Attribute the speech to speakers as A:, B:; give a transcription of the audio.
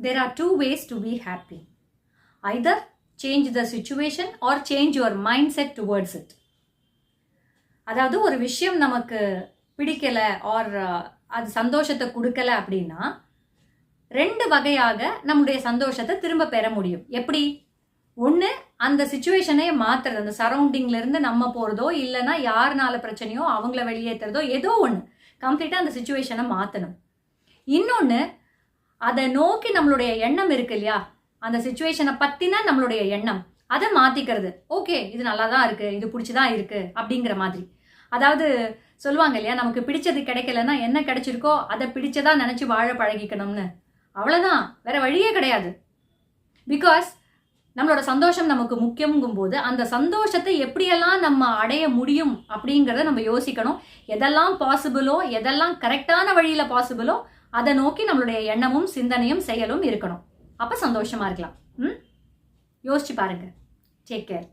A: there are two ways to be happy. Either change the situation or change your mindset towards it. அதாவது ஒரு விஷயம் நமக்கு பிடிக்கலை R அது சந்தோஷத்தை கொடுக்கல அப்படின்னா ரெண்டு வகையாக நம்முடைய சந்தோஷத்தை திரும்ப பெற முடியும். எப்படி? ஒன்று அந்த சுச்சுவேஷனே மாற்றுறது அந்த சரௌண்டிங்லேருந்து நம்ம போகிறதோ இல்லைன்னா யாருனால பிரச்சனையோ அவங்கள வெளியேற்றுறதோ ஏதோ ஒன்று கம்ப்ளீட்டாக அந்த சுச்சுவேஷனை மாற்றணும் இன்னொன்று அதை நோக்கி நம்மளுடைய எண்ணம் இருக்கு இல்லையா? அந்த சுச்சுவேஷனை பற்றின நம்மளுடைய எண்ணம். அதை மாற்றிக்கிறது ஓகே இது நல்லா தான் இருக்குது இது பிடிச்சிதான் இருக்குது அப்படிங்கிற மாதிரி. அதாவது சொல்லுவாங்க இல்லையா நமக்கு பிடிச்சது கிடைக்கலன்னா என்ன கிடைச்சிருக்கோ அதை பிடிச்சதா நினச்சி வாழ பழகிக்கணும்னு. அவ்வளோதான் வேற வழியே கிடையாது. பிகாஸ் நம்மளோட சந்தோஷம் நமக்கு முக்கியங்கும் போது அந்த சந்தோஷத்தை எப்படியெல்லாம் நம்ம அடைய முடியும் அப்படிங்கிறத நம்ம யோசிக்கணும். எதெல்லாம் பாசிபிளோ எதெல்லாம் கரெக்டான வழியில பாசிபிளோ அதை நோக்கி நம்மளுடைய எண்ணமும் சிந்தனையும் செயலும் இருக்கணும். அப்போ சந்தோஷமா இருக்கலாம். ம்? யோசிச்சு பாருங்க. Take care